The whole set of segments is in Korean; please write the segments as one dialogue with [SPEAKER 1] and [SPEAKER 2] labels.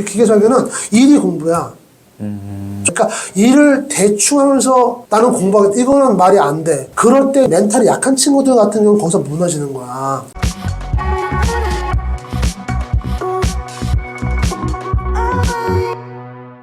[SPEAKER 1] 우리 기계 설계는 일이 공부야. 그러니까 일을 대충 하면서 나는 공부하겠다. 이거는 말이 안 돼. 그럴 때 멘탈이 약한 친구들 같은 경우는 거기서 무너지는 거야.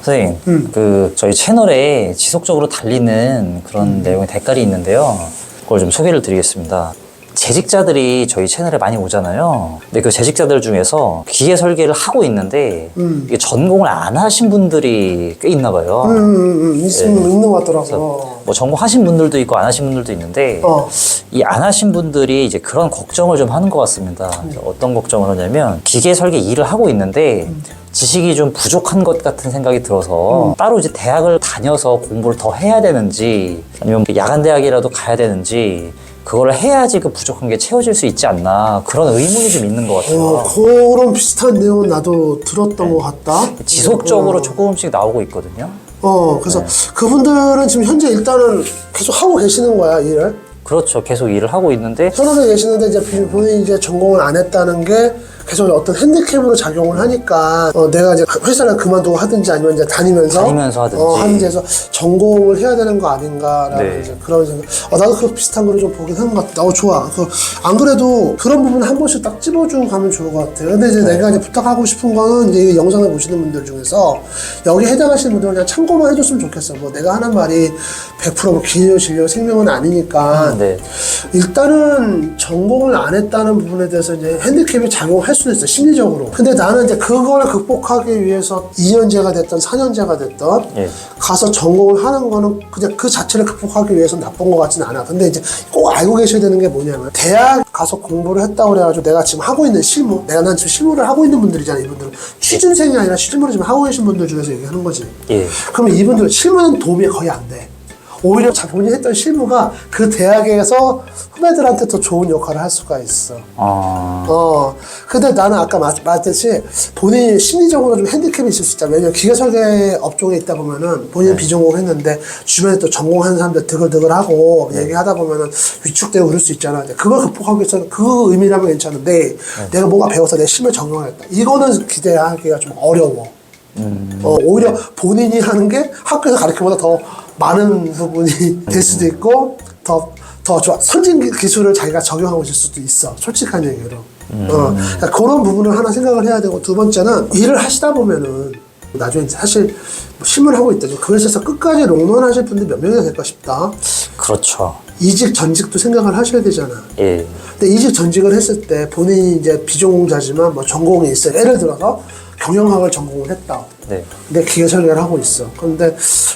[SPEAKER 2] 선생님,
[SPEAKER 1] 음.
[SPEAKER 2] 그 저희 채널에 지속적으로 달리는 그런
[SPEAKER 1] 음.
[SPEAKER 2] 내용의 댓글이 있는데요. 그걸 좀 소개를 드리겠습니다. 재직자들이 저희 채널에 많이 오잖아요. 근데 그 재직자들 중에서 기계 설계를 하고 있는데
[SPEAKER 1] 음.
[SPEAKER 2] 이게 전공을 안 하신 분들이 꽤 있나 봐요.
[SPEAKER 1] 음, 음, 음, 있으면 있는 것 같더라고.
[SPEAKER 2] 뭐 전공하신 분들도 있고 안 하신 분들도 있는데
[SPEAKER 1] 어.
[SPEAKER 2] 이 안 하신 분들이 이제 그런 걱정을 좀 하는 것 같습니다. 그래서 어떤 걱정을 하냐면 기계 설계 일을 하고 있는데 지식이 좀 부족한 것 같은 생각이 들어서 따로 이제 대학을 다녀서 공부를 더 해야 되는지 아니면 야간 대학이라도 가야 되는지 그걸 해야지 그 부족한 게 채워질 수 있지 않나 그런 의문이 좀 있는 것 같아요.
[SPEAKER 1] 어, 그런 비슷한 내용은 나도 들었던 것 같다.
[SPEAKER 2] 지속적으로
[SPEAKER 1] 어.
[SPEAKER 2] 조금씩 나오고 있거든요.
[SPEAKER 1] 어, 그래서 그분들은 지금 현재 일단은 계속 하고 계시는 거야, 일을.
[SPEAKER 2] 그렇죠. 계속 일을 하고 있는데
[SPEAKER 1] 현업에 계시는데 이제 본인이 이제 전공을 안 했다는 게 계속 어떤 핸디캡으로 작용을 하니까 어, 내가 이제 회사를 그만두고 하든지 아니면 이제 다니면서
[SPEAKER 2] 다니면서 하든지.
[SPEAKER 1] 어, 하는지 해서 전공을 해야 되는 거 아닌가라는
[SPEAKER 2] 네.
[SPEAKER 1] 이제 그런 생각. 어, 나도 그 비슷한 거를 좀 보긴 한 것 같다. 어, 좋아. 그, 안 그래도 그런 부분 한 번씩 딱 찝어주고 가면 좋을 것 같아요. 근데 이제 내가 이제 부탁하고 싶은 거는 이제 이 영상을 보시는 분들 중에서 여기 해당하시는 분들은 그냥 참고만 해줬으면 좋겠어. 뭐 내가 하는 말이 100%뭐 기료 진료 생명은 아니니까
[SPEAKER 2] 네.
[SPEAKER 1] 일단은 전공을 안 했다는 부분에 대해서 이제 핸디캡이 작용할 수는 있어 심리적으로 근데 나는 이제 그걸 극복하기 위해서 2년제가 됐던 4년제가 됐던
[SPEAKER 2] 예.
[SPEAKER 1] 가서 전공을 하는 거는 그냥 그 자체를 극복하기 위해서 나쁜 것 같지는 않아 근데 이제 꼭 알고 계셔야 되는 게 뭐냐면 대학 가서 공부를 했다고 그래가지고 내가 지금 하고 있는 실무 내가 난 지금 실무를 하고 있는 분들이잖아 이분들은 취준생이 아니라 실무를 지금 하고 계신 분들 중에서 얘기하는 거지
[SPEAKER 2] 예.
[SPEAKER 1] 그러면 이분들 실무는 도움이 거의 안 돼. 오히려 자- 본인이 했던 실무가 그 대학에서 후배들한테 더 좋은 역할을 할 수가 있어.
[SPEAKER 2] 어,
[SPEAKER 1] 어. 근데 나는 아까 말- 말했듯이 본인이 심리적으로 좀 핸디캡이 있을 수 있잖아. 왜냐면 기계 설계 업종에 있다 보면은 본인은 비전공 했는데 주변에 또 전공하는 사람들 드글드글하고 얘기하다 보면은 위축되고 그럴 수 있잖아. 그걸 극복하기 위해서는 그 의미라면 괜찮은데 내가 뭔가 배워서 내 심을 적용하겠다. 이거는 기대하기가 좀 어려워. 어, 오히려 본인이 하는 게 학교에서 가르치보다 더 많은 부분이 될 수도 있고 더, 더 좋아. 선진 기- 기술을 자기가 적용하고 있을 수도 있어. 솔직한 얘기로. 어, 그러니까 그런 부분을 하나 생각을 해야 되고 두 번째는 일을 하시다 보면은 나중에 사실 뭐 실무를 하고 있다. 그 회사에서 끝까지 롱런하실 분들 몇 명이나 될까 싶다.
[SPEAKER 2] 그렇죠.
[SPEAKER 1] 이직 전직도 생각을 하셔야 되잖아.
[SPEAKER 2] 예.
[SPEAKER 1] 근데 이직 전직을 했을 때 본인이 이제 비전공자지만 뭐 전공이 있어요. 예를 들어서 경영학을 전공을 했다.
[SPEAKER 2] 네.
[SPEAKER 1] 근데 기계 설계를 하고 있어. 그런데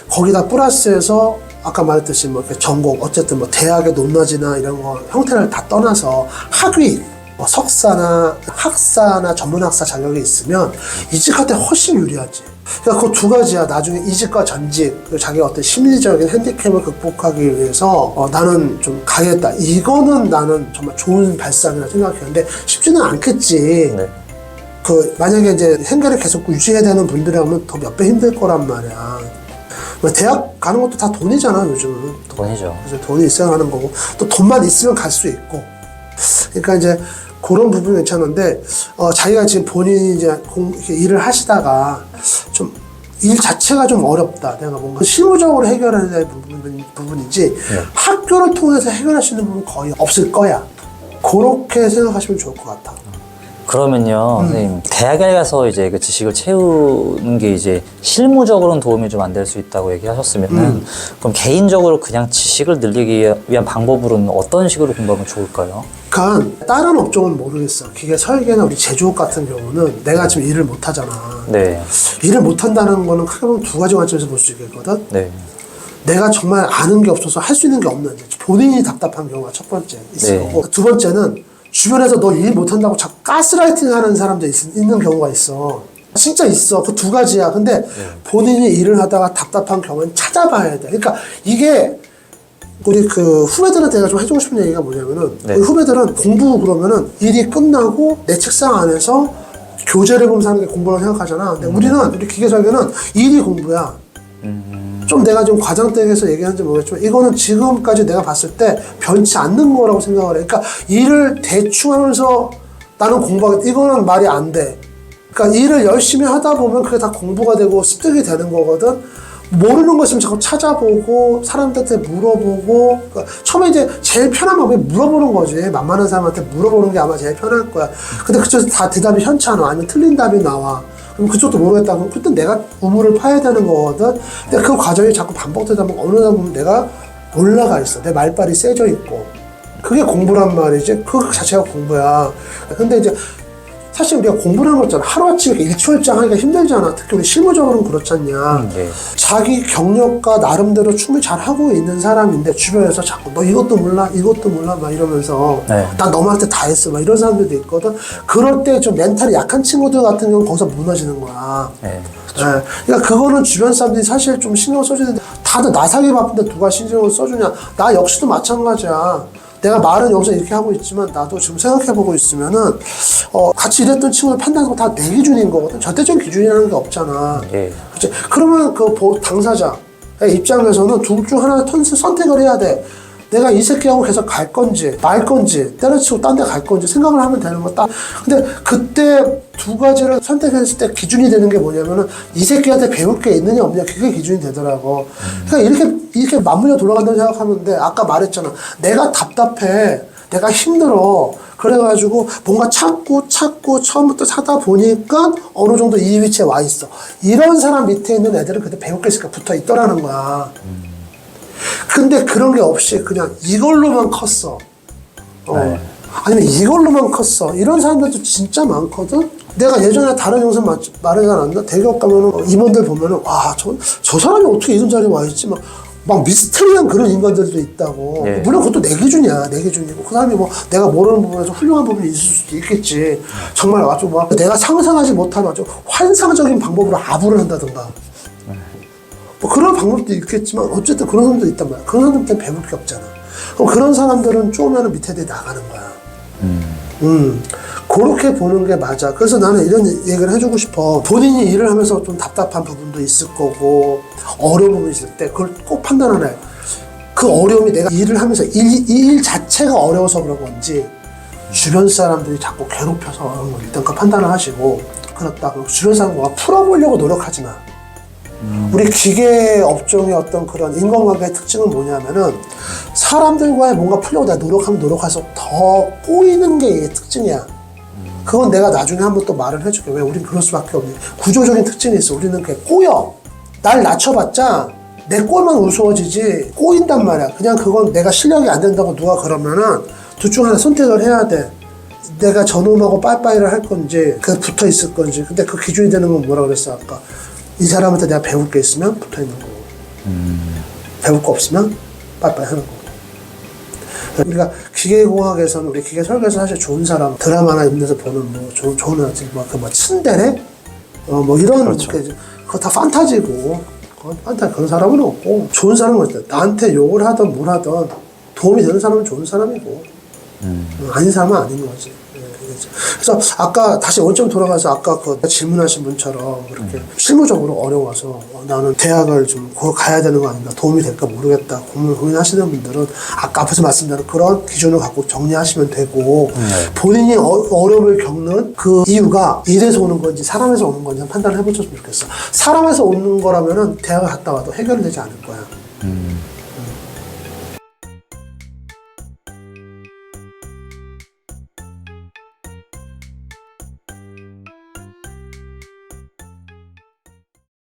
[SPEAKER 1] 거기다 플러스해서 아까 말했듯이 뭐 이렇게 전공 어쨌든 뭐 대학의 높낮이나 이런 거 형태를 다 떠나서 학위 뭐 석사나 학사나 전문학사 자격이 있으면 이직할 때 훨씬 유리하지. 그러니까 그 두 가지야. 나중에 이직과 전직, 그리고 자기 어떤 심리적인 핸디캡을 극복하기 위해서 어, 나는 좀 가겠다. 이거는 나는 정말 좋은 발상이라 생각했는데 쉽지는 않겠지.
[SPEAKER 2] 네.
[SPEAKER 1] 그 만약에 이제 생계를 계속 유지해야 되는 분들이라면 더 몇 배 힘들 거란 말이야. 뭐 대학 가는 것도 다 돈이잖아 요즘은.
[SPEAKER 2] 돈이죠.
[SPEAKER 1] 그래서 돈이 있어야 하는 거고 또 돈만 있으면 갈 수 있고. 그러니까 이제 그런 부분이 괜찮은데 어, 자기가 지금 본인이 이제 공, 이렇게 일을 하시다가 좀 일 자체가 좀 어렵다. 내가 뭔가 실무적으로 해결해야 될 부분, 부분이지 학교를 통해서 해결할 수 있는 부분은 거의 없을 거야. 그렇게 생각하시면 좋을 것 같아.
[SPEAKER 2] 그러면요,
[SPEAKER 1] 음.
[SPEAKER 2] 선생님, 대학에 가서 이제 그 지식을 채우는 게 이제 실무적으로는 도움이 좀 안 될 수 있다고 얘기하셨으면은,
[SPEAKER 1] 음.
[SPEAKER 2] 그럼 개인적으로 그냥 지식을 늘리기 위한 방법으로는 어떤 식으로 공부하면 좋을까요?
[SPEAKER 1] 그러니까 다른 업종은 모르겠어. 기계 설계나 우리 제조업 같은 경우는 내가 지금 일을 못 하잖아.
[SPEAKER 2] 네,
[SPEAKER 1] 일을 못 한다는 거는 크게 보면 두 가지 관점에서 볼 수 있겠거든.
[SPEAKER 2] 네,
[SPEAKER 1] 내가 정말 아는 게 없어서 할 수 있는 게 없는 본인이 답답한 경우가 첫 번째 있을
[SPEAKER 2] 네.
[SPEAKER 1] 거고 두 번째는 주변에서 너 일 못한다고 자꾸 가스라이팅 하는 사람도 있, 있는 경우가 있어. 진짜 있어. 그 두 가지야. 근데 본인이 일을 하다가 답답한 경우는 찾아봐야 돼. 그러니까 이게 우리 그 후배들한테 내가 좀 해주고 싶은 얘기가 뭐냐면은
[SPEAKER 2] 네.
[SPEAKER 1] 우리 후배들은 공부 그러면은 일이 끝나고 내 책상 안에서 교재를 보면서 하는 게 공부라고 생각하잖아. 근데 우리는 우리 기계 설계는 일이 공부야. 좀 내가 좀 과장되게서 얘기하는지 모르겠지만 이거는 지금까지 내가 봤을 때 변치 않는 거라고 생각을 해. 그러니까 일을 대충 하면서 나는 공부하겠다. 이거는 말이 안 돼. 그러니까 일을 열심히 하다 보면 그게 다 공부가 되고 습득이 되는 거거든. 모르는 거 있으면 자꾸 찾아보고 사람들한테 물어보고 그러니까 처음에 이제 제일 편한 방법이 물어보는 거지 만만한 사람한테 물어보는 게 아마 제일 편할 거야 근데 그쪽에서 다 대답이 현찮아 아니면 틀린 답이 나와 그럼 그쪽도 모르겠다. 그럼 그때 내가 우물을 파야 되는 거거든. 근데 그 과정이 자꾸 반복되다 보면 어느 날 보면 내가 올라가 있어. 내 말빨이 세져 있고. 그게 공부란 말이지. 그 자체가 공부야. 근데 이제 사실 우리가 공부라는 거 있잖아. 하루아침에 일초일장 하기가 힘들잖아. 특히 우리 실무적으로는 그렇지 않냐.
[SPEAKER 2] 음, 네.
[SPEAKER 1] 자기 경력과 나름대로 충분히 잘하고 있는 사람인데 주변에서 자꾸 너 이것도 몰라 이것도 몰라 막 이러면서
[SPEAKER 2] 네.
[SPEAKER 1] 나 너한테 다 했어 막 이런 사람들도 있거든. 그럴 때 좀 멘탈이 약한 친구들 같은 경우는 거기서 무너지는 거야.
[SPEAKER 2] 네.
[SPEAKER 1] 네. 그러니까 그거는 주변 사람들이 사실 좀 신경 써줘야 되는데 다들 나 사기 바쁜데 누가 신경을 써주냐. 나 역시도 마찬가지야. 내가 말은 여기서 이렇게 하고 있지만 나도 지금 생각해보고 있으면은 어, 같이 일했던 친구들 판단하는 거다내 기준인 거거든. 절대적인 기준이라는 게 없잖아.
[SPEAKER 2] 예.
[SPEAKER 1] 그치? 그러면 그 보- 당사자 입장에서는 둘 중 하나 선택을 해야 돼. 내가 이 새끼하고 계속 갈 건지 말 건지 때려치고 딴 데 갈 건지 생각을 하면 되는 거다. 근데 그때 두 가지를 선택했을 때 기준이 되는 게 뭐냐면은 이 새끼한테 배울 게 있느냐 없느냐 그게 기준이 되더라고. 그러니까 이렇게 이렇게 맞물려 돌아간다고 생각하면 돼. 아까 말했잖아. 내가 답답해. 내가 힘들어. 그래가지고 뭔가 찾고 찾고 처음부터 찾다 보니까 어느 정도 이 위치에 와 있어. 이런 사람 밑에 있는 애들은 그때 배울 게 있으니까 붙어 있더라는 거야. 근데 그런 게 없이 그냥 이걸로만 컸어. 어.
[SPEAKER 2] 네.
[SPEAKER 1] 아니면 이걸로만 컸어. 이런 사람들도 진짜 많거든? 내가 예전에 다른 영상 마- 말하지 않았나? 대기업 가면은 임원들 보면은, 와, 저, 저 사람이 어떻게 이런 자리에 와 있지? 막, 막 미스터리한 그런 인간들도 있다고.
[SPEAKER 2] 네.
[SPEAKER 1] 물론 그것도 내 기준이야. 내 기준이고. 그 사람이 뭐 내가 모르는 부분에서 훌륭한 부분이 있을 수도 있겠지. 정말 아주 막 내가 상상하지 못한 아주 환상적인 방법으로 아부를 한다든가. 뭐 그런 방법도 있겠지만 어쨌든 그런 사람도 있단 말이야. 그런 사람들한테 배울 게 없잖아. 그럼 그런 사람들은 쪼면 밑에 들 나가는 거야. 음. 그렇게 보는 게 맞아. 그래서 나는 이런 얘기를 해주고 싶어. 본인이 일을 하면서 좀 답답한 부분도 있을 거고, 어려운 부분이 있을 때, 그걸 꼭 판단을 해. 그 어려움이 내가 일을 하면서 일, 이일 자체가 어려워서 그런 건지, 주변 사람들이 자꾸 괴롭혀서 그런 걸 일단 그 판단을 하시고, 그렇다. 그리고 주변 사람과 풀어보려고 노력하지 마. 우리 기계 업종의 어떤 그런 인간관계의 특징은 뭐냐면은 사람들과의 뭔가 풀려고 내가 노력하면 노력할수록 더 꼬이는 게 특징이야. 그건 내가 나중에 한번 또 말을 해줄게. 왜 우린 그럴 수밖에 없니? 구조적인 특징이 있어. 우리는 그게 꼬여. 날 낮춰봤자 내 꼴만 우스워지지 꼬인단 말이야. 그냥 그건 내가 실력이 안 된다고 누가 그러면은 둘 중 하나 선택을 해야 돼. 내가 저놈하고 빠이빠이를 할 건지 그 붙어 있을 건지 근데 그 기준이 되는 건 뭐라 그랬어 아까 이 사람한테 내가 배울 게 있으면 붙어 있는 거고 배울 거 없으면 빠이빠이 하는 거고 우리가 기계공학에서는 우리 기계 설계에서 사실 좋은 사람 드라마나 이런 데서 보는 뭐 좋은 좋은 아직 뭐그뭐 츤데레 어 뭐 이런
[SPEAKER 2] 그렇죠.
[SPEAKER 1] 게 그거 다 판타지고 그건 판타 그런 사람은 없고 좋은 사람은 어때 나한테 욕을 하든 뭘 하든 도움이 되는 사람은 좋은 사람이고 어, 아닌 사람은 아닌 거지. 예, 그거죠. 그래서 아까 다시 원점 돌아가서 아까 그 질문하신 분처럼 그렇게 실무적으로 어려워서 어, 나는 대학을 좀 거- 가야 되는 거 아닌가 도움이 될까 모르겠다 고민 고민하시는 분들은 아까 앞에서 말씀드린 그런 기준을 갖고 정리하시면 되고 본인이 어, 어려움을 겪는 그 이유가 일에서 오는 건지 사람에서 오는 건지 판단을 해보셨으면 좋겠어. 사람에서 오는 거라면은 대학을 갔다 와도 해결되지 않을 거야.